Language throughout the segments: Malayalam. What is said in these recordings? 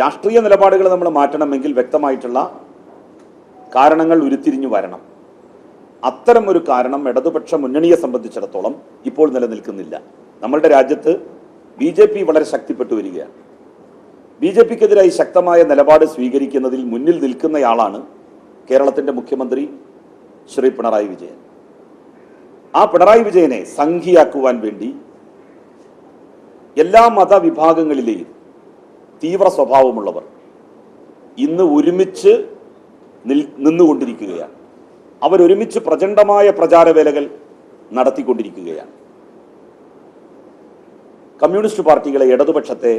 രാഷ്ട്രീയ നിലപാടുകൾ നമ്മൾ മാറ്റണമെങ്കിൽ വ്യക്തമായിട്ടുള്ള കാരണങ്ങൾ ഉരുത്തിരിഞ്ഞു വരണം. അത്തരം ഒരു കാരണം ഇടതുപക്ഷ മുന്നണിയെ സംബന്ധിച്ചിടത്തോളം ഇപ്പോൾ നിലനിൽക്കുന്നില്ല. നമ്മളുടെ രാജ്യത്ത് ബി ജെ പി വളരെ ശക്തിപ്പെട്ടു വരികയാണ്. ബി ജെ പിക്കെതിരായി ശക്തമായ നിലപാട് സ്വീകരിക്കുന്നതിൽ മുന്നിൽ നിൽക്കുന്നയാളാണ് കേരളത്തിന്റെ മുഖ്യമന്ത്രി ശ്രീ പിണറായി വിജയൻ. ആ പിണറായി വിജയനെ സംഘിയാക്കുവാൻ വേണ്ടി എല്ലാ മതവിഭാഗങ്ങളിലെയും തീവ്ര സ്വഭാവമുള്ളവർ ഇന്ന് ഒരുമിച്ച് നിൽ നിന്നുകൊണ്ടിരിക്കുകയാണ്. അവരൊരുമിച്ച് പ്രചണ്ഡമായ പ്രചാരവേലകൾ നടത്തിക്കൊണ്ടിരിക്കുകയാണ്. കമ്മ്യൂണിസ്റ്റ് പാർട്ടികളെ ഇടതുപക്ഷത്തെ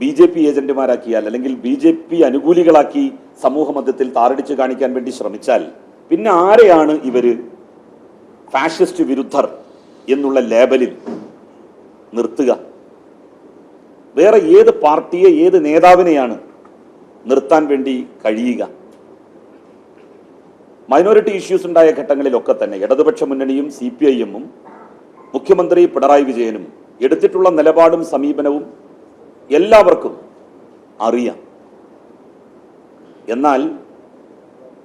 ബി ജെ പി ഏജന്റുമാരാക്കിയാൽ അല്ലെങ്കിൽ ബി ജെ പി അനുകൂലികളാക്കി സമൂഹ മധ്യത്തിൽ താറടിച്ച് കാണിക്കാൻ വേണ്ടി ശ്രമിച്ചാൽ പിന്നെ ആരെയാണ് ഇവർ ഫാഷിസ്റ്റ് വിരുദ്ധർ എന്നുള്ള ലേബലിൽ നിർത്തുക? വേറെ ഏത് പാർട്ടിയെ ഏത് നേതാവിനെയാണ് നിർത്താൻ വേണ്ടി കഴിയുക? മൈനോറിറ്റി ഇഷ്യൂസ് ഉണ്ടായ ഘട്ടങ്ങളിലൊക്കെ തന്നെ ഇടതുപക്ഷ മുന്നണിയും സി പി ഐ എമ്മും മുഖ്യമന്ത്രി പിണറായി വിജയനും എടുത്തിട്ടുള്ള നിലപാടും സമീപനവും എല്ലാവർക്കും അറിയാം. എന്നാൽ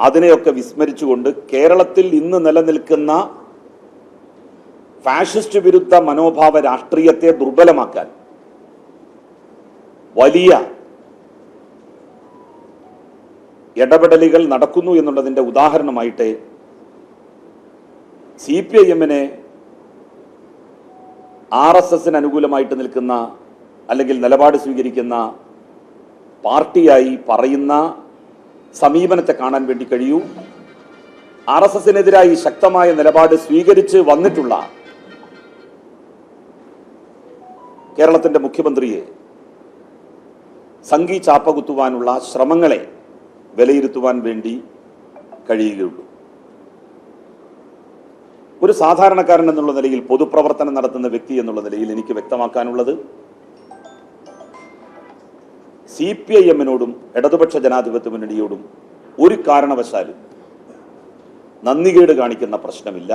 അതിനെയൊക്കെ വിസ്മരിച്ചുകൊണ്ട് കേരളത്തിൽ ഇന്ന് നിലനിൽക്കുന്ന ഫാഷിസ്റ്റ് വിരുദ്ധ മനോഭാവ രാഷ്ട്രീയത്തെ ദുർബലമാക്കാൻ വലിയ ഇടപെടലുകൾ നടക്കുന്നു എന്നുള്ളതിന്റെ ഉദാഹരണമായിട്ട് സി പി ഐ എമ്മിനെ ആർ എസ് എസിന് അനുകൂലമായിട്ട് നിൽക്കുന്ന അല്ലെങ്കിൽ നിലപാട് സ്വീകരിക്കുന്ന പാർട്ടിയായി പറയുന്ന സമീപനത്തെ കാണാൻ വേണ്ടി കഴിയൂ. ആർ എസ് എസിനെതിരായി ശക്തമായ നിലപാട് സ്വീകരിച്ച് വന്നിട്ടുള്ള കേരളത്തിന്റെ മുഖ്യമന്ത്രിയെ സംഘി ചാപ്പകുത്തുവാനുള്ള ശ്രമങ്ങളെ വിലയിരുത്തുവാൻ വേണ്ടി കഴിയുകയുള്ളൂ. ഒരു സാധാരണക്കാരൻ എന്നുള്ള നിലയിൽ പൊതുപ്രവർത്തനം നടത്തുന്ന വ്യക്തി എന്നുള്ള നിലയിൽ എനിക്ക് വ്യക്തമാക്കാനുള്ളത് സി പി ഐ എമ്മിനോടും ഇടതുപക്ഷ ജനാധിപത്യ മുന്നണിയോടും ഒരു കാരണവശാലും നന്ദികേട് കാണിക്കുന്ന പ്രശ്നമില്ല.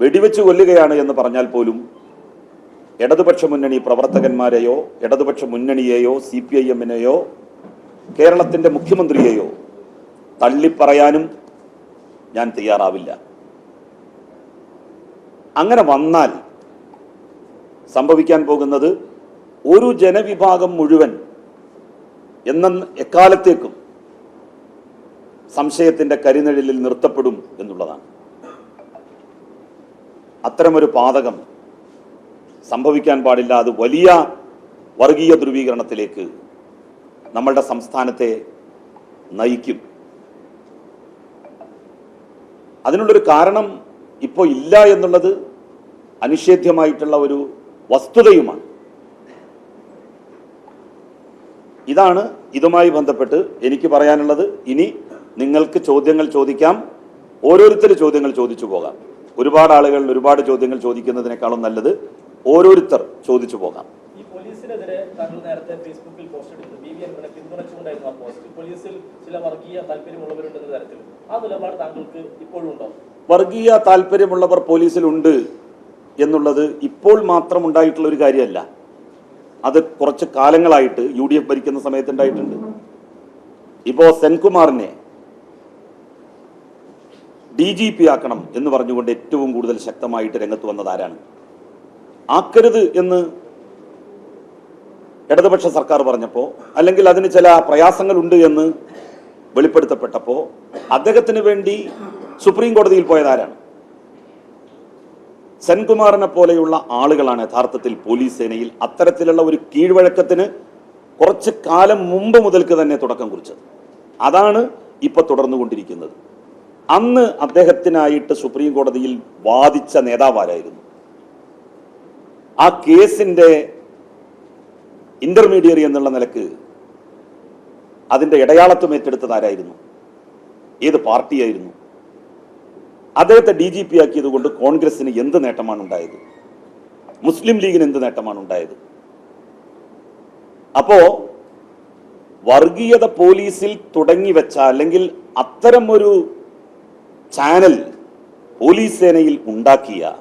വെടിവെച്ച് കൊല്ലുകയാണ് എന്ന് പറഞ്ഞാൽ പോലും ഇടതുപക്ഷ മുന്നണി പ്രവർത്തകന്മാരെയോ ഇടതുപക്ഷ മുന്നണിയെയോ സി പി ഐ എമ്മിനെയോ കേരളത്തിന്റെ മുഖ്യമന്ത്രിയെയോ തള്ളിപ്പറയാനും ഞാൻ തയ്യാറാവില്ല. അങ്ങനെ വന്നാൽ സംഭവിക്കാൻ പോകുന്നത് ഒരു ജനവിഭാഗം മുഴുവൻ എന്ന എക്കാലത്തേക്കും സംശയത്തിന്റെ കരിനിഴലിൽ നിർത്തപ്പെടും എന്നുള്ളതാണ്. അത്തരമൊരു പാതകം സംഭവിക്കാൻ പാടില്ല. അത് വലിയ വർഗീയ ധ്രുവീകരണത്തിലേക്ക് നമ്മളുടെ സംസ്ഥാനത്തെ നയിക്കും. അതിനുള്ളൊരു കാരണം ഇപ്പോൾ ഇല്ല എന്നുള്ളത് അനിഷേധ്യമായിട്ടുള്ള ഒരു വസ്തുതയുമാണ്. ഇതാണ് ഇതുമായി ബന്ധപ്പെട്ട് എനിക്ക് പറയാനുള്ളത്. ഇനി നിങ്ങൾക്ക് ചോദ്യങ്ങൾ ചോദിക്കാം. ഓരോരുത്തർ ചോദ്യങ്ങൾ ചോദിച്ചു പോകാം. ഒരുപാട് ആളുകൾ ഒരുപാട് ചോദ്യങ്ങൾ ചോദിക്കുന്നതിനേക്കാളും നല്ലത് ഓരോരുത്തർ ചോദിച്ചു പോകാം. ഈ പോലീസിനെതിരെ താങ്കൾ നേരത്തെ ഫേസ്ബുക്കിൽ പോസ്റ്റ് ഇട്ടിരുന്നു. ബി വി എൻപിനെ പിന്തുണച്ചുകൊണ്ടായിരുന്നു ആ പോസ്റ്റ്. പോലീസിൽ ചില വർഗീയ താല്പര്യമുള്ളവരുണ്ടെന്ന തരത്തിൽ. ആ നിലപാട് താങ്കൾക്ക് ഇപ്പോഴും ഉണ്ടോ? വർഗീയ താല്പര്യമുള്ളവർ പോലീസിലുണ്ട് എന്നുള്ളത് ഇപ്പോൾ മാത്രം ഉണ്ടായിട്ടുള്ള ഒരു കാര്യമല്ല. അത് കുറച്ച് കാലങ്ങളായിട്ട് യു ഡി എഫ് ഭരിക്കുന്ന സമയത്ത് ഉണ്ടായിട്ടുണ്ട്. ഇപ്പോ സെൻകുമാറിനെ ഡി ജി പി ആക്കണം എന്ന് പറഞ്ഞുകൊണ്ട് ഏറ്റവും കൂടുതൽ ശക്തമായിട്ട് രംഗത്ത് വന്നത് ആരാണ്? ആക്കരുത് എന്ന് ഇടതുപക്ഷ സർക്കാർ പറഞ്ഞപ്പോൾ അല്ലെങ്കിൽ അതിന് ചില പ്രയാസങ്ങളുണ്ട് എന്ന് വെളിപ്പെടുത്തപ്പെട്ടപ്പോൾ അദ്ദേഹത്തിന് വേണ്ടി സുപ്രീം കോടതിയിൽ പോയതാരാണ് സെൻകുമാറിനെ പോലെയുള്ള ആളുകളാണ് യഥാർത്ഥത്തിൽ പോലീസ് സേനയിൽ അത്തരത്തിലുള്ള ഒരു കീഴ്വഴക്കത്തിന് കുറച്ച് കാലം മുമ്പ് മുതൽക്ക് തന്നെ തുടക്കം കുറിച്ചത്. അതാണ് ഇപ്പൊ തുടർന്നുകൊണ്ടിരിക്കുന്നത്. അന്ന് അദ്ദേഹത്തിനായിട്ട് സുപ്രീം കോടതിയിൽ വാദിച്ച നേതാവാരായിരുന്നു? ആ കേസിന്റെ ഇന്റർമീഡിയറി എന്നുള്ള നിലയ്ക്ക് അതിന്റെ ഇടയാളത്വം ഏറ്റെടുത്തത് ആരായിരുന്നു? ഏത് പാർട്ടിയായിരുന്നു? അദ്ദേഹത്തെ ഡി ജി പി ആക്കിയത് കൊണ്ട് കോൺഗ്രസിന് എന്ത് നേട്ടമാണ് ഉണ്ടായത്? മുസ്ലിം ലീഗിന് എന്ത് നേട്ടമാണ് ഉണ്ടായത്? അപ്പോ വർഗീയത പോലീസിൽ തുടങ്ങി വെച്ച അല്ലെങ്കിൽ അത്തരം ഒരു ചാനൽ പോലീസ് സേനയിൽ ഉണ്ടാക്കിയ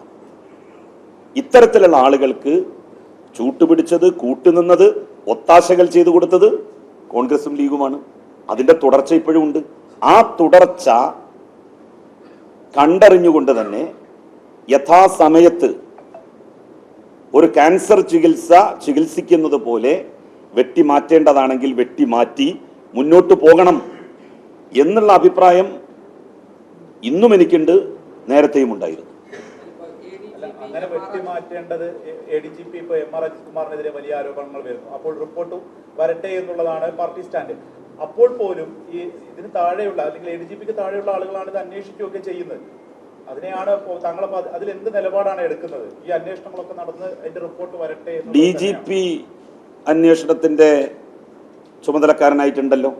ഇത്തരത്തിലുള്ള ആളുകൾക്ക് ചൂട്ടുപിടിച്ചത് കൂട്ടുനിന്നത് ഒത്താശകൾ ചെയ്തു കൊടുത്തത് കോൺഗ്രസും ലീഗുമാണ്. അതിന്റെ തുടർച്ച ഇപ്പോഴും ഉണ്ട്. ആ തുടർച്ച കണ്ടറിഞ്ഞുകൊണ്ട് തന്നെ യഥാസമയത്ത് ഒരു ക്യാൻസർ ചികിത്സ ചികിത്സിക്കുന്നത് പോലെ വെട്ടിമാറ്റേണ്ടതാണെങ്കിൽ വെട്ടിമാറ്റി മുന്നോട്ട് പോകണം എന്നുള്ള അഭിപ്രായം ഇന്നും എനിക്കുണ്ട് നേരത്തെയും ഉണ്ടായിരുന്നു. അങ്ങനെ വെട്ടിമാറ്റേണ്ടത് എ ഡി ജി പി ഇപ്പൊ എം ആർ അജിത് കുമാറിനെതിരെ വലിയ ആരോപണങ്ങൾ വരുന്നു. അപ്പോൾ റിപ്പോർട്ട് വരട്ടെ എന്നുള്ളതാണ് പാർട്ടി സ്റ്റാൻഡ്. അപ്പോൾ പോലും ഈ ഇതിന് താഴെയുള്ള അല്ലെങ്കിൽ എ ഡി ജി പിക്ക് താഴെയുള്ള ആളുകളാണ് ഇത് അന്വേഷിക്കുകയൊക്കെ ചെയ്യുന്നത്. അതിനെയാണ് തങ്ങളെ അതിൽ എന്ത് നിലപാടാണ് എടുക്കുന്നത്? ഈ അന്വേഷണങ്ങളൊക്കെ നടന്ന് അതിന്റെ റിപ്പോർട്ട് വരട്ടെ ഡി ജി പി അന്വേഷണത്തിന്റെ ചുമതലക്കാരനായിട്ടുണ്ടല്ലോ.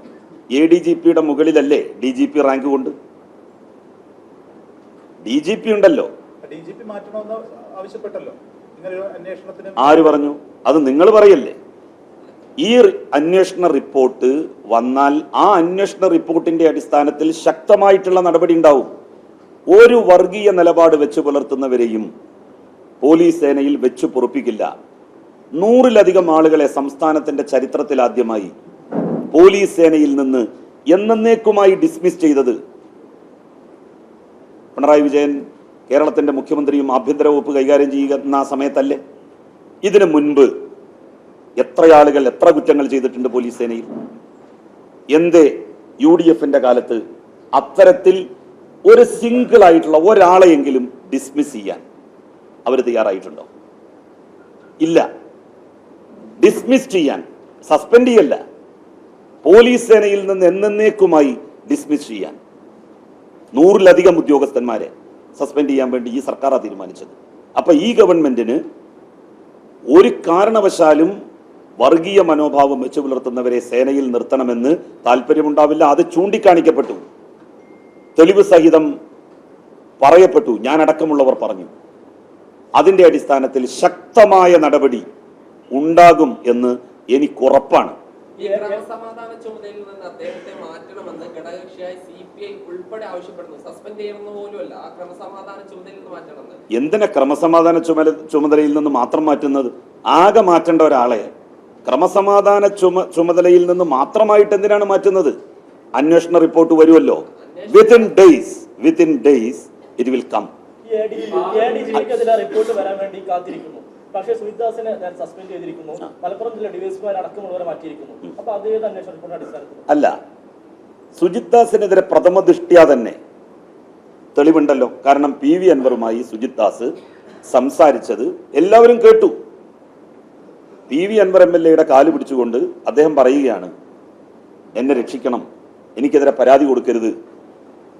എ ഡി ജി പിയുടെ മുകളിലല്ലേ ഡി ജി പി റാങ്ക് കൊണ്ട്? ഡി ജി പി ഉണ്ടല്ലോ. അന്വേഷണത്തിന് ആര് പറഞ്ഞു? അത് നിങ്ങൾ പറയല്ലേ. ഈ അന്വേഷണ റിപ്പോർട്ട് വന്നാൽ ആ അന്വേഷണ റിപ്പോർട്ടിന്റെ അടിസ്ഥാനത്തിൽ ശക്തമായിട്ടുള്ള നടപടി ഉണ്ടാവും. ഒരു വർഗീയ നിലപാട് വെച്ച് പുലർത്തുന്നവരെയും പോലീസ് സേനയിൽ വെച്ച് പൊറപ്പിക്കില്ല. നൂറിലധികം ആളുകളെ സംസ്ഥാനത്തിന്റെ ചരിത്രത്തിൽ ആദ്യമായി പോലീസ് സേനയിൽ നിന്ന് എന്നേക്കുമായി ഡിസ്മിസ് ചെയ്തത് പിണറായി വിജയൻ കേരളത്തിന്റെ മുഖ്യമന്ത്രിയും ആഭ്യന്തര വകുപ്പ് കൈകാര്യം ചെയ്യുന്ന സമയത്തല്ലേ? ഇതിനു മുൻപ് എത്ര ആളുകൾ എത്ര കുറ്റങ്ങൾ ചെയ്തിട്ടുണ്ട് പോലീസ് സേനയിൽ? എന്തേ യു ഡി എഫിന്റെ കാലത്ത് അത്തരത്തിൽ ഒരു സിംഗിൾ ആയിട്ടുള്ള ഒരാളെയെങ്കിലും ഡിസ്മിസ് ചെയ്യാൻ അവർ തയ്യാറായിട്ടുണ്ടോ? ഇല്ല. ഡിസ്മിസ് ചെയ്യാൻ സസ്പെൻഡ് ചെയ്യല്ല. പോലീസ് സേനയിൽ നിന്ന് എന്നേക്കുമായി ഡിസ്മിസ് ചെയ്യാൻ. നൂറിലധികം ഉദ്യോഗസ്ഥന്മാരെ സസ്പെൻഡ് ചെയ്യാൻ വേണ്ടി ഈ സർക്കാരാണ് തീരുമാനിച്ചത്. അപ്പോൾ ഈ ഗവൺമെന്റിന് ഒരു കാരണവശാലും വർഗീയ മനോഭാവം വെച്ച് പുലർത്തുന്നവരെ സേനയിൽ നിർത്തണമെന്ന് താല്പര്യമുണ്ടാവില്ല. അത് ചൂണ്ടിക്കാണിക്കപ്പെട്ടു. തെളിവ് സഹിതം പറയപ്പെട്ടു. ഞാൻ അടക്കമുള്ളവർ പറഞ്ഞു. അതിന്റെ അടിസ്ഥാനത്തിൽ ശക്തമായ നടപടി ഉണ്ടാകും എന്ന് എനിക്കുറപ്പാണ്. ഈ ക്രമസമാധാന ചുമതലയിൽ നിന്ന് അദ്ദേഹത്തെ മാറ്റണമെന്ന് ഘടകകക്ഷിയായ സി പി ഐ ഉൾപ്പെടെ ആവശ്യപ്പെടുന്നു. സസ്പെൻഡ് ചെയ്യണമെന്ന് പോലുമല്ല ആ ക്രമസമാധാന ചുമതലയിൽ നിന്ന് മാറ്റണമെന്ന്. എന്തിനാ ക്രമസമാധാന ചുമല ചുമതലയിൽ നിന്ന് മാത്രം മാറ്റുന്നത്? ആകെ മാറ്റേണ്ട ഒരാളെ. ക്രമസമാധാന ചുമ ചുമതലയിൽ നിന്ന് മാത്രമായിട്ട് എന്തിനാണ് മാറ്റുന്നത്? അന്വേഷണ റിപ്പോർട്ട് വരുമല്ലോ. Within days within days it will come report വരാൻ വേണ്ടി കാത്തിരിക്കുന്നു. പക്ഷേ സുജിദാസിനെ ഞാൻ സസ്പെൻഡ് ചെയ്തിരിക്കുന്നു. മലപ്പുറം ജില്ല ഡിവൈഎസ്പിമാർ അടക്കമുള്ളവരെ മാറ്റിയിരിക്കുന്നു. അപ്പൊ അത് അന്വേഷണ റിപ്പോർട്ടിന്റെ അടിസ്ഥാനത്തിൽ അല്ല സുജിത് ദാസിനെതിരെ പ്രഥമ ദൃഷ്ടിയാ തന്നെ തെളിവുണ്ടല്ലോ. കാരണം പി വി അൻവറുമായി സുജിത് ദാസ് സംസാരിച്ചത് എല്ലാവരും കേട്ടു. P V Anwar M L എയുടെ കാൽ പിടിച്ചുകൊണ്ട് അദ്ദേഹം പറയുകയാണ് എന്നെ രക്ഷിക്കണം എനിക്കെതിരെ പരാതി കൊടുക്കരുത്.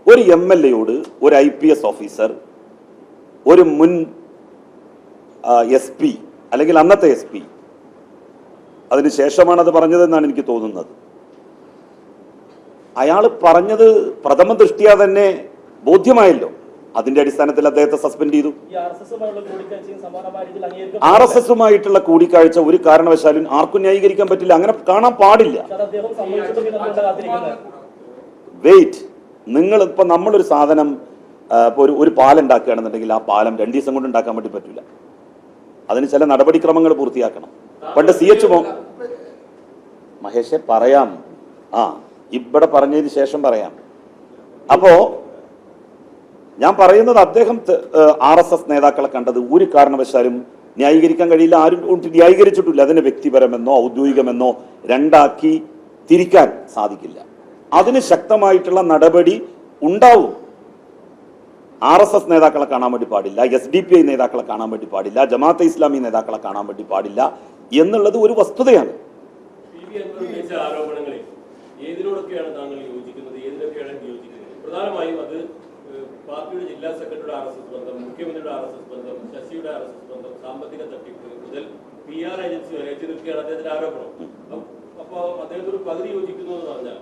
ഒരു എം എൽ എയോട് ഒരു ഐ പി എസ് ഓഫീസർ ഒരു മുൻ എസ് പി അല്ലെങ്കിൽ അന്നത്തെ എസ് പി അതിനുശേഷമാണ് അത് പറഞ്ഞതെന്നാണ് എനിക്ക് തോന്നുന്നത്. അയാൾ പറഞ്ഞത് പ്രഥമ ദൃഷ്ടിയാ തന്നെ ബോധ്യമായല്ലോ. അതിന്റെ അടിസ്ഥാനത്തിൽ അദ്ദേഹത്തെ സസ്പെൻഡ് ചെയ്തു. ആർ എസ് എസുമായിട്ടുള്ള കൂടിക്കാഴ്ച ഒരു കാരണവശാലും ആർക്കും ന്യായീകരിക്കാൻ പറ്റില്ല. അങ്ങനെ കാണാൻ പാടില്ല. വെയിറ്റ് നിങ്ങൾ ഇപ്പൊ നമ്മളൊരു സാധനം ഇപ്പൊ ഒരു ഒരു പാലം ആ പാലം രണ്ടു ദിവസം കൊണ്ട് ഉണ്ടാക്കാൻ വേണ്ടി പറ്റില്ല അതിന് ചില നടപടിക്രമങ്ങൾ പൂർത്തിയാക്കണം. പണ്ട് സി എച്ച് മോ മഹേഷെ പറയാം. ആ ഇവിടെ പറഞ്ഞതിന് ശേഷം പറയാം. അപ്പോ ഞാൻ പറയുന്നത് അദ്ദേഹം ആർ എസ് എസ് നേതാക്കളെ കണ്ടത് ഒരു കാരണവശാലും ന്യായീകരിക്കാൻ കഴിയില്ല. ആരും ന്യായീകരിച്ചിട്ടില്ല. അതിനെ വ്യക്തിപരമെന്നോ ഔദ്യോഗികമെന്നോ രണ്ടാക്കി തിരിക്കാൻ സാധിക്കില്ല. അതിന് ശക്തമായിട്ടുള്ള നടപടി ഉണ്ടാവും. ആർ എസ് എസ് നേതാക്കളെ കാണാൻ വേണ്ടി പാടില്ല എസ് ഡി പി ഐ നേതാക്കളെ കാണാൻ വേണ്ടി പാടില്ല ജമാഅത്തെ ഇസ്ലാമി നേതാക്കളെ കാണാൻ വേണ്ടി പാടില്ല എന്നുള്ളത് ഒരു വസ്തുതയാണ്. ഏതിനോടൊക്കെയാണ് താങ്കൾ യോജിക്കുന്നത്? ഏതിനൊക്കെയാണ് യോജിക്കുന്നത്? പ്രധാനമായും അത് പാർട്ടിയുടെ ജില്ലാ സെക്രട്ടറിയുടെ ആർ എസ് എസ് ബന്ധം മുഖ്യമന്ത്രിയുടെ ആർ എസ് എസ് ബന്ധം ശശിയുടെ ആർ എസ് ബന്ധം സാമ്പത്തിക തട്ടിപ്പ് മുതൽ പി ആർ ഏജൻസി വരെ എത്തി നിൽക്കുകയാണ് അദ്ദേഹത്തിന്റെ ആരോപണം. അപ്പൊ- അപ്പോ അദ്ദേഹത്തോട് പകുതി യോജിക്കുന്നു എന്ന് പറഞ്ഞാൽ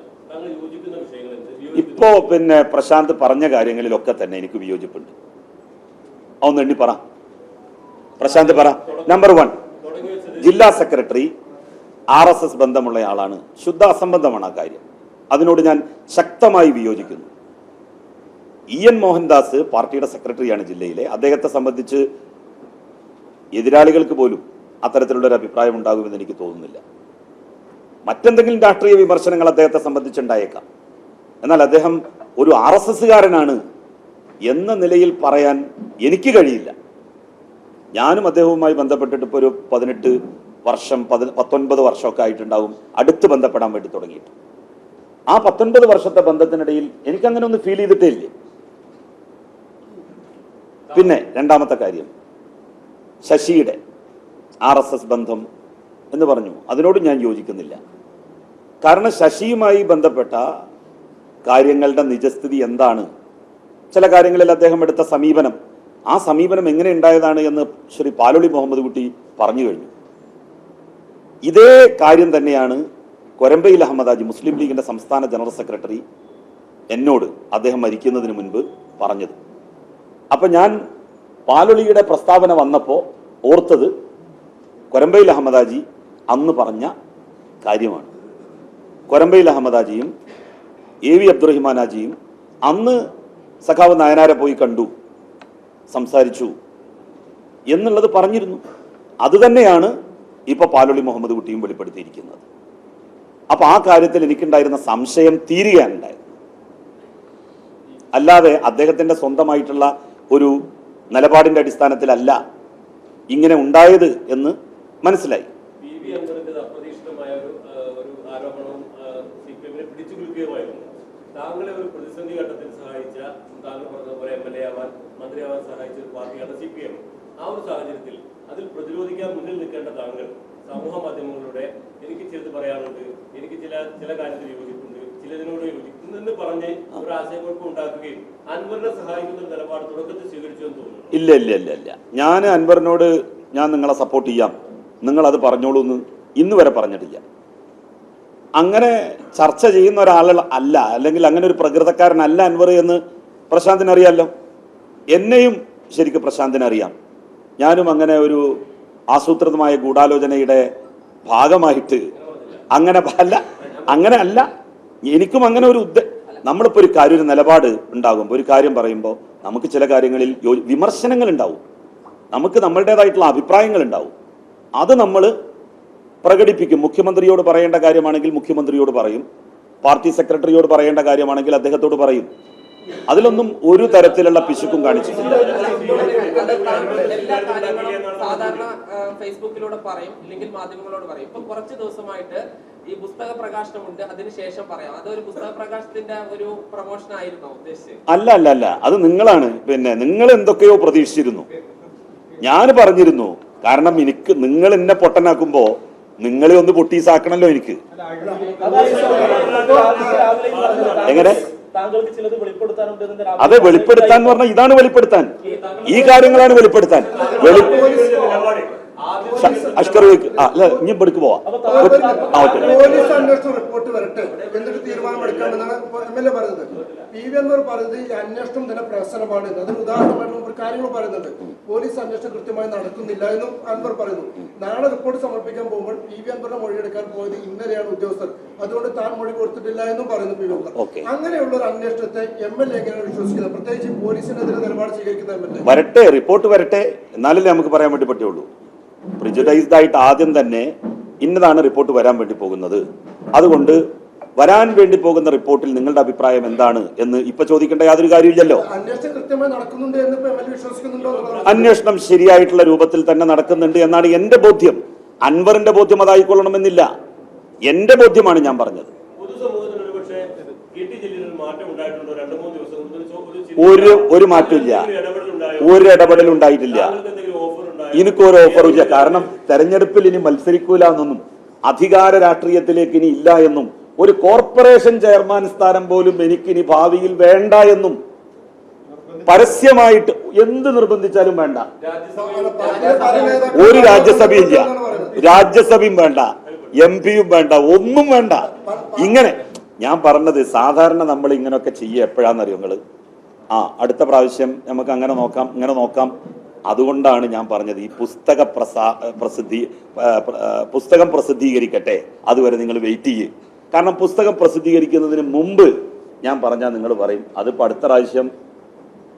ഇപ്പോ പിന്നെ പ്രശാന്ത് പറഞ്ഞ കാര്യങ്ങളിലൊക്കെ തന്നെ എനിക്ക് വിയോജിപ്പുണ്ട്. ഒന്ന് എണ്ണി പറ. പ്രശാന്ത് പറ. നമ്പർ വൺ ജില്ലാ സെക്രട്ടറി ആർ എസ് എസ് ബന്ധമുള്ള ആളാണ്. ശുദ്ധ അസംബന്ധമാണ് ആ കാര്യം. അതിനോട് ഞാൻ ശക്തമായി വിയോജിക്കുന്നു. ഇ എൻ മോഹൻദാസ് പാർട്ടിയുടെ സെക്രട്ടറിയാണ് ജില്ലയിലെ. അദ്ദേഹത്തെ സംബന്ധിച്ച് എതിരാളികൾക്ക് പോലും അത്തരത്തിലുള്ളൊരു അഭിപ്രായം ഉണ്ടാകുമെന്ന് എനിക്ക് തോന്നുന്നില്ല. മറ്റെന്തെങ്കിലും രാഷ്ട്രീയ വിമർശനങ്ങൾ അദ്ദേഹത്തെ സംബന്ധിച്ചുണ്ടായേക്കാം. എന്നാൽ അദ്ദേഹം ഒരു ആർ എസ് എസ്സുകാരനാണ് എന്ന നിലയിൽ പറയാൻ എനിക്ക് കഴിയില്ല. ഞാനും അദ്ദേഹവുമായി ബന്ധപ്പെട്ടിട്ട് ഇപ്പോൾ ഒരു പതിനെട്ട് വർഷം പതി പത്തൊൻപത് വർഷമൊക്കെ ആയിട്ടുണ്ടാവും. അടുത്ത് ബന്ധപ്പെടാൻ വേണ്ടി തുടങ്ങിയിട്ട്. ആ പത്തൊൻപത് വർഷത്തെ ബന്ധത്തിനിടയിൽ എനിക്കങ്ങനെ ഒന്നും ഫീൽ ചെയ്തിട്ടേ ഇല്ലേ? പിന്നെ രണ്ടാമത്തെ കാര്യം. ശശിയുടെ ആർ ബന്ധം എന്ന് പറഞ്ഞു. അതിനോട് ഞാൻ യോജിക്കുന്നില്ല. കാരണം ശശിയുമായി ബന്ധപ്പെട്ട കാര്യങ്ങളുടെ നിജസ്ഥിതി എന്താണ്? ചില കാര്യങ്ങളിൽ അദ്ദേഹം എടുത്ത സമീപനം. ആ സമീപനം എങ്ങനെ ഉണ്ടായതാണ് എന്ന് ശ്രീ പാലോളി മുഹമ്മദ് കുട്ടി പറഞ്ഞു കഴിഞ്ഞു. ഇതേ കാര്യം തന്നെയാണ് കൊരമ്പയിൽ അഹമ്മദാജി മുസ്ലിം ലീഗിന്റെ സംസ്ഥാന ജനറൽ സെക്രട്ടറി എന്നോട് അദ്ദേഹം മരിക്കുന്നതിന് മുൻപ് പറഞ്ഞത്. അപ്പൊ ഞാൻ പാലൊളിയുടെ പ്രസ്താവന വന്നപ്പോൾ ഓർത്തത് കൊരമ്പയിൽ അഹമ്മദാജി അന്ന് പറഞ്ഞ കാര്യമാണ്. കൊരമ്പയിൽ അഹമ്മദാജിയും എ വി അബ്ദുറഹിമാൻ ഹാജിയും അന്ന് സഖാവ് നായനാരെ പോയി കണ്ടു സംസാരിച്ചു എന്നുള്ളത് പറഞ്ഞിരുന്നു. അതുതന്നെയാണ് ഇപ്പോൾ പാലൊളി മുഹമ്മദ് കുട്ടിയും വെളിപ്പെടുത്തിയിരിക്കുന്നത്. അപ്പോൾ ആ കാര്യത്തിൽ എനിക്കുണ്ടായിരുന്ന സംശയം തീരുകയാണുണ്ടായത്. അല്ലാതെ അദ്ദേഹത്തിന്റെ സ്വന്തമായിട്ടുള്ള ഒരു നിലപാടിന്റെ അടിസ്ഥാനത്തിലല്ല ഇങ്ങനെ ഉണ്ടായത് എന്ന് മനസ്സിലായി പി വി അൻവറിന്റെ അപ്രതീക്ഷിതമായ ഒരു ആ, ഒരു ആരോപണവും സി പി എമ്മിനെ പിടിച്ചു കുലുക്കുകയുമായിരുന്നു താങ്കളെ ഒരു പ്രതിസന്ധി ഘട്ടത്തിൽ സഹായിച്ച താങ്കൾ പറഞ്ഞ പോലെ എം എൽ എ മന്ത്രിയാവാൻ സഹായിച്ച ഒരു പാർട്ടിയാണ് സി പി എം ആ ഒരു സാഹചര്യത്തിൽ അതിൽ പ്രതിരോധിക്കാൻ മുന്നിൽ നിൽക്കേണ്ട താങ്കൾ സമൂഹ മാധ്യമങ്ങളിലൂടെ എനിക്ക് ചിലത് പറയാനുണ്ട്. എനിക്ക് ചില ചില കാര്യത്തിൽ യോജിപ്പുണ്ട്. ചിലതിനോട് യോജിക്കുന്നു പറഞ്ഞ് ഒരു ആശയക്കുഴപ്പം ഉണ്ടാക്കുകയും അൻവറിനെ സഹായിക്കുന്ന ഒരു നിലപാട് തുടക്കത്തിൽ സ്വീകരിച്ചു എന്ന് തോന്നുന്നു. ഇല്ല ഇല്ല ഇല്ല ഇല്ല. ഞാൻ അൻവറിനോട് ഞാൻ നിങ്ങളെ സപ്പോർട്ട് ചെയ്യാം. നിങ്ങൾ അത് പറഞ്ഞോളൂ എന്ന് ഇന്ന് വരെ പറഞ്ഞിട്ടില്ല. അങ്ങനെ ചർച്ച ചെയ്യുന്ന ഒരാൾ അല്ല അല്ലെങ്കിൽ അങ്ങനെ ഒരു പ്രകൃതക്കാരനല്ല അൻവർ എന്ന് പ്രശാന്തിന് അറിയാമല്ലോ എന്നെയും ശരിക്കും പ്രശാന്തിനറിയാം ഞാനും അങ്ങനെ ഒരു ആസൂത്രിതമായ ഗൂഢാലോചനയുടെ ഭാഗമായിട്ട് അങ്ങനെ അല്ല അങ്ങനെ അല്ല. എനിക്കും അങ്ങനെ ഒരു ഉദ്ദേ നമ്മളിപ്പോൾ ഒരു കാര്യം ഒരു നിലപാട് ഉണ്ടാകുമ്പോൾ ഒരു കാര്യം പറയുമ്പോൾ നമുക്ക് ചില കാര്യങ്ങളിൽ വിമർശനങ്ങൾ ഉണ്ടാവും. നമുക്ക് നമ്മളുടേതായിട്ടുള്ള അഭിപ്രായങ്ങൾ ഉണ്ടാവും. അത് നമ്മൾ പ്രകടിപ്പിക്കും. മുഖ്യമന്ത്രിയോട് പറയേണ്ട കാര്യമാണെങ്കിൽ മുഖ്യമന്ത്രിയോട് പറയും. പാർട്ടി സെക്രട്ടറിയോട് പറയേണ്ട കാര്യമാണെങ്കിൽ അദ്ദേഹത്തോട് പറയും. അതിലൊന്നും ഒരു തരത്തിലുള്ള പിശുക്കും കാണിച്ചിട്ടില്ല. സാധാരണ ഫേസ്ബുക്കിലൂടെ പറയും ഇല്ലെങ്കിൽ മാധ്യമങ്ങളോട് പറയും. ഇപ്പൊ കുറച്ച് ദിവസമായിട്ട് ഈ പുസ്തക പ്രകാശനമുണ്ട് അതിനുശേഷം പറയാം. അതൊരു പുസ്തക പ്രകാശനത്തിന്റെ ഒരു പ്രൊമോഷൻ ആയിരുന്നോ ഉദ്ദേശിച്ചത്? അല്ല അല്ല അല്ല. അത് നിങ്ങളാണ്. പിന്നെ നിങ്ങൾ എന്തൊക്കെയോ പ്രതീക്ഷിച്ചിരുന്നു. ഞാൻ പറഞ്ഞിരുന്നു. കാരണം എനിക്ക് നിങ്ങൾ എന്നെ പൊട്ടനാക്കുമ്പോ നിങ്ങളെ ഒന്ന് പൊട്ടീസാക്കണല്ലോ എനിക്ക്. എങ്ങനെ? താങ്കൾക്ക് ചിലത് വെളിപ്പെടുത്താനുണ്ട് അത് വെളിപ്പെടുത്താൻ എന്ന് പറഞ്ഞാൽ ഇതാണ് വെളിപ്പെടുത്താൻ. ഈ കാര്യങ്ങളാണ് വെളിപ്പെടുത്താൻ. വെളി വെക്ക്. ആ അല്ല ഇനി ഇവിടേക്ക് പോവാം. ആ ഒറ്റ പോലീസ് അന്വേഷണ റിപ്പോർട്ട് വരട്ടെ? എന്നിട്ട് തീരുമാനമെടുക്കാമെന്നാണ് എം എൽ എ പറയുന്നത്. പി വി എന്നവർ പറയുന്നത് ഈ അന്വേഷണം തന്നെ പ്രശ്നമാണ് അതിന് ഉദാഹരണമായിട്ടുള്ള ഒരു കാര്യങ്ങൾ പറയുന്നുണ്ട്. പോലീസ് അന്വേഷണം കൃത്യമായി നടക്കുന്നില്ല എന്നും അൻവർ പറയുന്നു. നാളെ റിപ്പോർട്ട് സമർപ്പിക്കാൻ പോകുമ്പോൾ പി വി അൻവറിന്റെ മൊഴിയെടുക്കാൻ പോയത് ഇന്നലെയാണ് ഉദ്യോഗസ്ഥർ. അതുകൊണ്ട് താൻ മൊഴി കൊടുത്തിട്ടില്ല എന്നും പറയുന്നു പി വി അൻവർ. ഓക്കേ. അങ്ങനെയുള്ള ഒരു അന്വേഷണത്തെ എം എൽ എ എങ്ങനെയാണ് വിശ്വസിക്കുന്നത്? പ്രത്യേകിച്ച് പോലീസിനെതിരെ നിലപാട് സ്വീകരിക്കുന്ന എം എൽ എ. വരട്ടെ റിപ്പോർട്ട് വരട്ടെ. എന്നാലല്ലേ നമുക്ക് പറയാൻ വേണ്ടി പറ്റുള്ളൂ. പ്രിജുഡൈസ്ഡ് ആയിട്ട് ആദ്യം തന്നെ ഇന്നതാണ് റിപ്പോർട്ട് വരാൻ വേണ്ടി പോകുന്നത്. അതുകൊണ്ട് വരാൻ വേണ്ടി പോകുന്ന റിപ്പോർട്ടിൽ നിങ്ങളുടെ അഭിപ്രായം എന്താണ് എന്ന് ഇപ്പൊ ചോദിക്കേണ്ട യാതൊരു കാര്യമില്ലല്ലോ. അന്വേഷണം ശരിയായിട്ടുള്ള രൂപത്തിൽ തന്നെ നടക്കുന്നുണ്ട് എന്നാണ് എന്റെ ബോധ്യം. അൻവറിന്റെ ബോധ്യം അതായിക്കൊള്ളണമെന്നില്ല. എന്റെ ബോധ്യമാണ് ഞാൻ പറഞ്ഞത്. ഒരു ഒരു മാറ്റം ഉണ്ടായിട്ടുണ്ടോ? രണ്ട് മൂന്ന് ദിവസം കൊണ്ട് ഒരു ഒരു ചിന്ത- ഒരു ഒരു മാറ്റമില്ല? ഒരു ഇടപെടൽ ഉണ്ടായിട്ടില്ല താങ്കൾക്ക് എന്തെങ്കിലും ഓഫർ ഉണ്ടായോ? എനിക്കൊരു ഓഫർ ഇല്ല കാരണം തെരഞ്ഞെടുപ്പിൽ ഇനി മത്സരിക്കൂല എന്നൊന്നും അധികാര രാഷ്ട്രീയത്തിലേക്ക് ഇനി ഇല്ല എന്നും ഒരു കോർപ്പറേഷൻ ചെയർമാൻ സ്ഥാനം പോലും എനിക്കിനി ഭാവിയിൽ വേണ്ട എന്നും പരസ്യമായിട്ട് എന്ത് നിർബന്ധിച്ചാലും വേണ്ട. ഒരു രാജ്യസഭയും ഇല്ല. എന്നാണ് രാജ്യസഭയും വേണ്ട. എം പിയും വേണ്ട. ഒന്നും വേണ്ട. ഇങ്ങനെ ഞാൻ പറഞ്ഞത് സാധാരണ നമ്മൾ ഇങ്ങനെയൊക്കെ ചെയ്യുക എപ്പോഴാണെന്നറിയോ നിങ്ങൾ ആ അടുത്ത പ്രാവശ്യം നമുക്ക് അങ്ങനെ നോക്കാം ഇങ്ങനെ നോക്കാം. അതുകൊണ്ടാണ് ഞാൻ പറഞ്ഞത് ഈ പുസ്തക പ്രസാ പ്രസിദ്ധി പുസ്തകം പ്രസിദ്ധീകരിക്കട്ടെ. അതുവരെ നിങ്ങൾ വെയിറ്റ് ചെയ്യ്. കാരണം പുസ്തകം പ്രസിദ്ധീകരിക്കുന്നതിന് മുമ്പ് ഞാൻ പറഞ്ഞാൽ നിങ്ങൾ പറയും അതിപ്പോൾ അടുത്ത പ്രാവശ്യം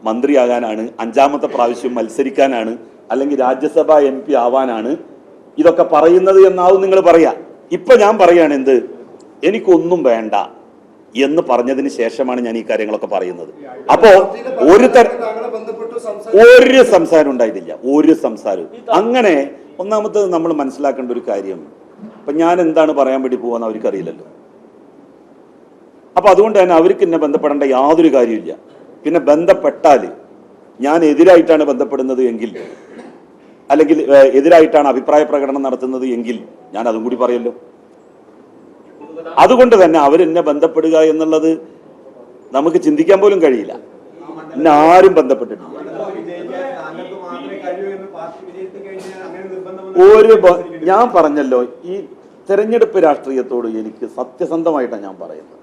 മന്ത്രിയാകാനാണ് അഞ്ചാമത്തെ പ്രാവശ്യം മത്സരിക്കാനാണ് അല്ലെങ്കിൽ രാജ്യസഭ എം പി ആവാനാണ് ഇതൊക്കെ പറയുന്നത് എന്നാവും നിങ്ങൾ പറയാ. ഇപ്പൊ ഞാൻ പറയാണ് എന്ത്? എനിക്കൊന്നും വേണ്ട എന്ന് പറഞ്ഞതിന് ശേഷമാണ് ഞാൻ ഈ കാര്യങ്ങളൊക്കെ പറയുന്നത്. അപ്പോ ഒരു തര ഒരു സംസാരം ഉണ്ടായിട്ടില്ല. ഒരു സംസാരവും അങ്ങനെ ഒന്നാമത്തത് നമ്മൾ മനസ്സിലാക്കേണ്ട ഒരു കാര്യം. അപ്പൊ ഞാൻ എന്താണ് പറയാൻ വേണ്ടി പോവാന്ന് അവർക്കറിയില്ലല്ലോ. അപ്പൊ അതുകൊണ്ട് തന്നെ അവർക്ക് എന്നെ ബന്ധപ്പെടേണ്ട യാതൊരു കാര്യമില്ല പിന്നെ ബന്ധപ്പെട്ടാൽ ഞാൻ എതിരായിട്ടാണ് ബന്ധപ്പെടുന്നത് എങ്കിൽ അല്ലെങ്കിൽ എതിരായിട്ടാണ് അഭിപ്രായ പ്രകടനം നടത്തുന്നത് എങ്കിൽ ഞാൻ അതും കൂടി പറയല്ലോ. അതുകൊണ്ട് തന്നെ അവരെന്നെ ബന്ധപ്പെടുക എന്നുള്ളത് നമുക്ക് ചിന്തിക്കാൻ പോലും കഴിയില്ല. എന്നെ ആരും ബന്ധപ്പെട്ടിട്ടില്ല. ഒരു ഞാൻ പറഞ്ഞല്ലോ ഈ തെരഞ്ഞെടുപ്പ് രാഷ്ട്രീയത്തോട് എനിക്ക് സത്യസന്ധമായിട്ടാണ് ഞാൻ പറയുന്നത്.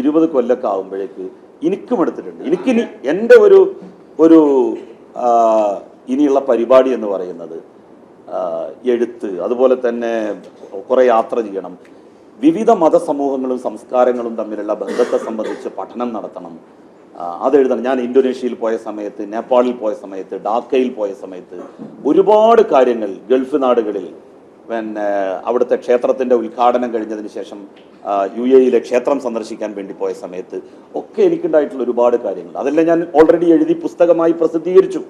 ഇരുപത് കൊല്ലൊക്കെ ആകുമ്പോഴേക്ക് എനിക്കും എടുത്തിട്ടുണ്ട്. എനിക്കിനി എന്റെ ഒരു ഒരു ഇനിയുള്ള പരിപാടി എന്ന് പറയുന്നത് എഴുത്ത് അതുപോലെ തന്നെ കുറേ യാത്ര ചെയ്യണം. വിവിധ മതസമൂഹങ്ങളും സംസ്കാരങ്ങളും തമ്മിലുള്ള ബന്ധത്തെ സംബന്ധിച്ച് പഠനം നടത്തണം. അതെഴുതണം ഞാൻ ഇന്തോനേഷ്യയിൽ പോയ സമയത്ത് നേപ്പാളിൽ പോയ സമയത്ത് ഡാക്കയിൽ പോയ സമയത്ത് ഒരുപാട് കാര്യങ്ങൾ ഗൾഫ് നാടുകളിൽ പിന്നെ അവിടുത്തെ ക്ഷേത്രത്തിന്റെ ഉദ്ഘാടനം കഴിഞ്ഞതിന് ശേഷം യു എയിലെ ക്ഷേത്രം സന്ദർശിക്കാൻ വേണ്ടി പോയ സമയത്ത് ഒക്കെ എനിക്കുണ്ടായിട്ടുള്ള ഒരുപാട് കാര്യങ്ങൾ. അതെല്ലാം ഞാൻ ഓൾറെഡി എഴുതി പുസ്തകമായി പ്രസിദ്ധീകരിച്ചു.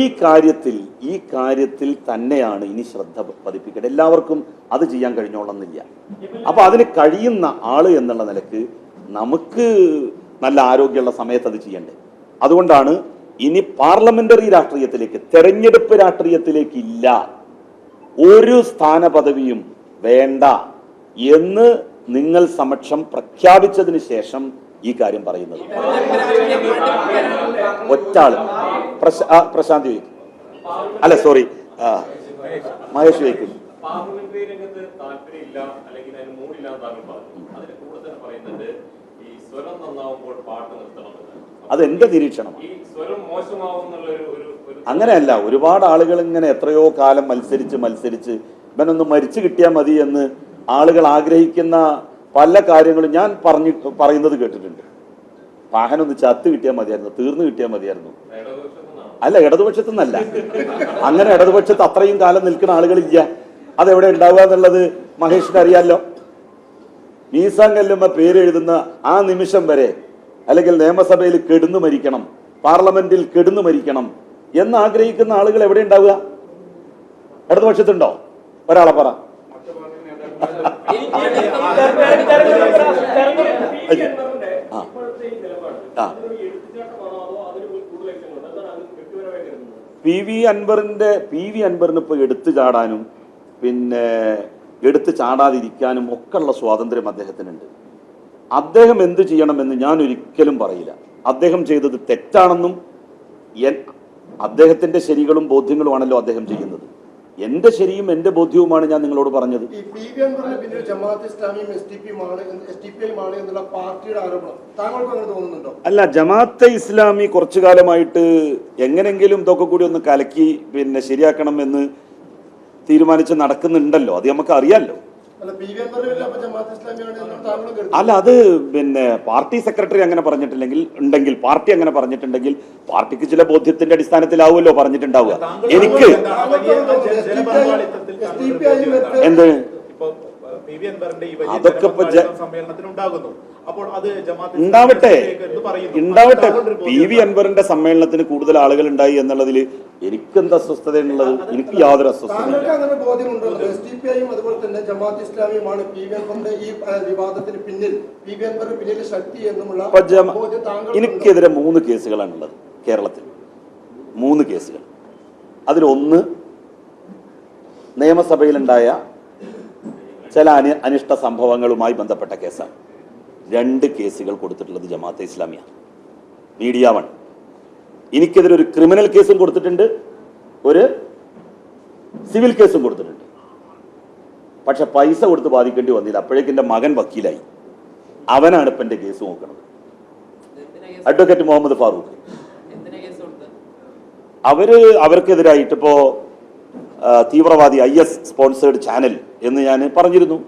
ഈ കാര്യത്തിൽ ഈ കാര്യത്തിൽ തന്നെയാണ് ഇനി ശ്രദ്ധ പതിപ്പിക്കേണ്ടത്. എല്ലാവർക്കും അത് ചെയ്യാൻ കഴിഞ്ഞോളന്നില്ല അപ്പൊ അതിന് കഴിയുന്ന ആൾ എന്നുള്ള നിലയ്ക്ക് നമുക്ക് നല്ല ആരോഗ്യമുള്ള സമയത്ത് അത് ചെയ്യണ്ടേ? അതുകൊണ്ടാണ് ഇനി പാർലമെന്ററി രാഷ്ട്രീയത്തിലേക്ക് തെരഞ്ഞെടുപ്പ് രാഷ്ട്രീയത്തിലേക്ക് ഇല്ല. ഒരു സ്ഥാനപദവിയും വേണ്ട എന്ന് നിങ്ങൾ സമക്ഷം പ്രഖ്യാപിച്ചതിന് ശേഷം ഈ കാര്യം പറയുന്നത്. ഒറ്റാൾ. പ്രശാന്തി അല്ല സോറി മഹേഷ് ചോദിക്കും. പാർലമെന്ററി രംഗത്ത് താല്പര്യമില്ല അല്ലെങ്കിൽ അതിന് മൂടില്ല താങ്കൾ പറഞ്ഞു അതിന്റെ കൂടെ തന്നെ സ്വരം നന്നാവുമ്പോൾ പാട്ട് നിർത്തണമെന്ന്. അത് എന്റെ നിരീക്ഷണമാണ് അങ്ങനെയല്ല ഒരുപാട് ആളുകൾ ഇങ്ങനെ എത്രയോ കാലം മത്സരിച്ച് മത്സരിച്ച് ഇവനൊന്ന് മരിച്ചു കിട്ടിയാൽ മതി എന്ന് ആളുകൾ ആഗ്രഹിക്കുന്ന പല കാര്യങ്ങളും ഞാൻ പറഞ്ഞു പറയുന്നത് കേട്ടിട്ടുണ്ട്. വാഹനമൊന്ന് ചത്ത് കിട്ടിയാൽ മതിയായിരുന്നു തീർന്നു കിട്ടിയാൽ മതിയായിരുന്നു. അല്ല ഇടതുപക്ഷത്തു നിന്നല്ല അങ്ങനെ ഇടതുപക്ഷത്ത് അത്രയും കാലം നിൽക്കുന്ന ആളുകളില്ല. അതെവിടെ ഉണ്ടാവുക എന്നുള്ളത് മഹേഷിന് അറിയാലോ മീസാൻ കല്ലുമ്മ പേരെഴുതുന്ന ആ നിമിഷം വരെ അല്ലെങ്കിൽ നിയമസഭയിൽ കെടുന്നു മരിക്കണം പാർലമെന്റിൽ കെടുന്നു മരിക്കണം എന്ന് ആഗ്രഹിക്കുന്ന ആളുകൾ എവിടെ ഉണ്ടാവുക? ഇടതുപക്ഷത്തുണ്ടോ ഒരാളെ പറ. പി വി അൻവറിന്റെ പി വി അൻവറിന് ഇപ്പൊ എടുത്തു ചാടാനും പിന്നെ എടുത്തു ചാടാതിരിക്കാനും ഒക്കെയുള്ള ഉള്ള സ്വാതന്ത്ര്യം അദ്ദേഹത്തിനുണ്ട്. അദ്ദേഹം എന്ത് ചെയ്യണമെന്ന് ഞാൻ ഒരിക്കലും പറയില്ല. അദ്ദേഹം ചെയ്തത് തെറ്റാണെന്നും അദ്ദേഹത്തിന്റെ ശരികളും ബോധ്യങ്ങളുമാണല്ലോ അദ്ദേഹം ചെയ്യുന്നത്. എന്റെ ശരിയും എന്റെ ബോധ്യവുമാണ് ഞാൻ നിങ്ങളോട് പറഞ്ഞത്. അല്ല ജമാഅത്തെ ഇസ്ലാമി കുറച്ചു കാലമായിട്ട് എങ്ങനെങ്കിലും ഇതൊക്കെ കൂടി ഒന്ന് കലക്കി പിന്നെ ശരിയാക്കണം എന്ന് തീരുമാനിച്ച് നടക്കുന്നുണ്ടല്ലോ. അത് നമുക്ക് അറിയാമല്ലോ അല്ല അത് പിന്നെ പാർട്ടി സെക്രട്ടറി അങ്ങനെ പറഞ്ഞിട്ടില്ലെങ്കിൽ ഉണ്ടെങ്കിൽ പാർട്ടി അങ്ങനെ പറഞ്ഞിട്ടുണ്ടെങ്കിൽ പാർട്ടിക്ക് ചില ബോധ്യത്തിന്റെ അടിസ്ഥാനത്തിലാവുമല്ലോ പറഞ്ഞിട്ടുണ്ടാവുക. എനിക്ക് എന്ത് ഇപ്പൊ പി വി അൻവറിന്റെ ഈ വലിയ അതൊക്കെ ഇപ്പൊ ജ- ജനപങ്കാളിത്തം ഉണ്ടാകുന്നു അപ്പോൾ അത് ജമാഅത്ത് ഉണ്ടാവട്ടെ. ഉണ്ടാവട്ടെ. പി വി അൻവറിന്റെ സമ്മേളനത്തിന് കൂടുതൽ ആളുകൾ ഉണ്ടായി എന്നുള്ളതിൽ അസ്വസ്ഥതയുള്ളത് എനിക്ക് യാതൊരു അസ്വസ്ഥത ഉള്ളത് എനിക്ക് യാതൊരു ബോധ്യം എനിക്കെതിരെ മൂന്ന് കേസുകളാണുള്ളത് കേരളത്തിൽ. മൂന്ന് കേസുകൾ. അതിലൊന്ന് നിയമസഭയിലുണ്ടായ ചില അനി അനിഷ്ട സംഭവങ്ങളുമായി ബന്ധപ്പെട്ട കേസാണ്. രണ്ട് കേസുകൾ കൊടുത്തിട്ടുള്ളത് ജമാഅത്തെ ഇസ്ലാമിയ. Media one. എനിക്കെതിരെ ഒരു ക്രിമിനൽ കേസും കൊടുത്തിട്ടുണ്ട്. ഒരു സിവിൽ കേസും കൊടുത്തിട്ടുണ്ട്. പക്ഷെ പൈസ കൊടുത്ത് ബാധിക്കേണ്ടി വന്നില്ല. അപ്പോഴേക്കും എന്റെ മകൻ വക്കീലായി. അവനാണ് ഇപ്പം എന്റെ കേസ് നോക്കുന്നത്. അഡ്വക്കേറ്റ് മുഹമ്മദ് ഫാറൂഖ്. അവർ അവർക്കെതിരായിട്ട് ഇപ്പോ തീവ്രവാദി ഐ എസ് സ്പോൺസേഡ് ചാനൽ എന്ന് ഞാൻ പറഞ്ഞിരുന്നു.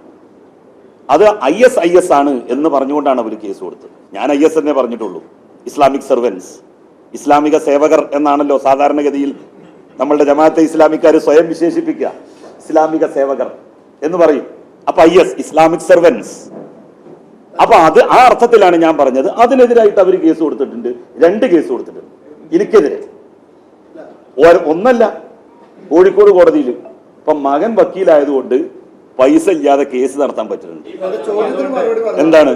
അത് ഐ എസ് ഐ എസ് ആണ് എന്ന് പറഞ്ഞുകൊണ്ടാണ് അവർ കേസ് കൊടുത്തത്. ഞാൻ ഐ എസ് എന്നേ പറഞ്ഞിട്ടുള്ളൂ. Islamic servants. ഇസ്ലാമിക സേവകർ എന്നാണല്ലോ സാധാരണഗതിയിൽ നമ്മളുടെ ജമാഅത്തെ ഇസ്ലാമിക്കാർ സ്വയം വിശേഷിപ്പിക്കുക. ഇസ്ലാമിക സേവകർ എന്ന് പറയും. അപ്പൊ ഐ എസ് ഇസ്ലാമിക് സെർവൻസ്. അപ്പൊ അത് ആ അർത്ഥത്തിലാണ് ഞാൻ പറഞ്ഞത്. അതിനെതിരായിട്ട് അവർ കേസ് കൊടുത്തിട്ടുണ്ട്. രണ്ട് കേസ് കൊടുത്തിട്ടുണ്ട്. എനിക്കെതിരെ. ഒന്നല്ല. കോഴിക്കോട് കോടതിയിൽ ഇപ്പൊ മകൻ വക്കീലായതുകൊണ്ട് പൈസ ഇല്ലാതെ കേസ് നടത്താൻ പറ്റുന്നുണ്ട്. എന്താണ്?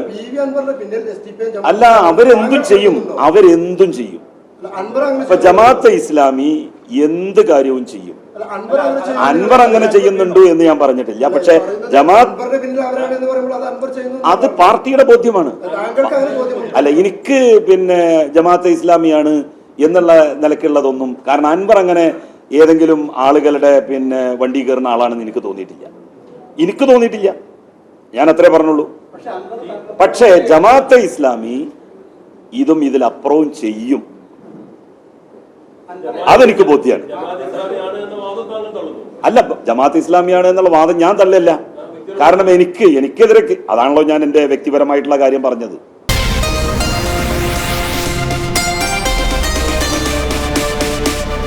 അല്ല അവരെന്തും ചെയ്യും? അവരെന്തും ചെയ്യും. ഇപ്പൊ ജമാഅത്ത് ഇസ്ലാമി എന്ത് കാര്യവും ചെയ്യും? അൻവർ അങ്ങനെ ചെയ്യുന്നുണ്ട് എന്ന് ഞാൻ പറഞ്ഞിട്ടില്ല. പക്ഷെ ജമാ ജമാഅത്ത് അത് പാർട്ടിയുടെ ബോധ്യമാണ്. അല്ല എനിക്ക് പിന്നെ ജമാഅത്തെ ഇസ്ലാമിയാണ് എന്നുള്ള നിലക്കുള്ളതൊന്നും കാരണം അൻവർ അങ്ങനെ ഏതെങ്കിലും ആളുകളുടെ പിന്നെ വണ്ടി കയറുന്ന ആളാണെന്ന് എനിക്ക് തോന്നിയിട്ടില്ല. എനിക്ക് തോന്നിയിട്ടില്ല. ഞാൻ അത്രേ പറഞ്ഞുള്ളൂ. പക്ഷേ ജമാഅത്തെ ഇസ്ലാമി ഇതും ഇതിലപ്പുറവും ചെയ്യും. അതെനിക്ക് ബോധ്യമാണ് അല്ല ജമാഅത്ത് ഇസ്ലാമിയാണ് എന്നുള്ള വാദം ഞാൻ തള്ളല്ല കാരണം എനിക്ക് എനിക്കെതിരെ അതാണല്ലോ ഞാൻ എന്റെ വ്യക്തിപരമായിട്ടുള്ള കാര്യം പറഞ്ഞത്.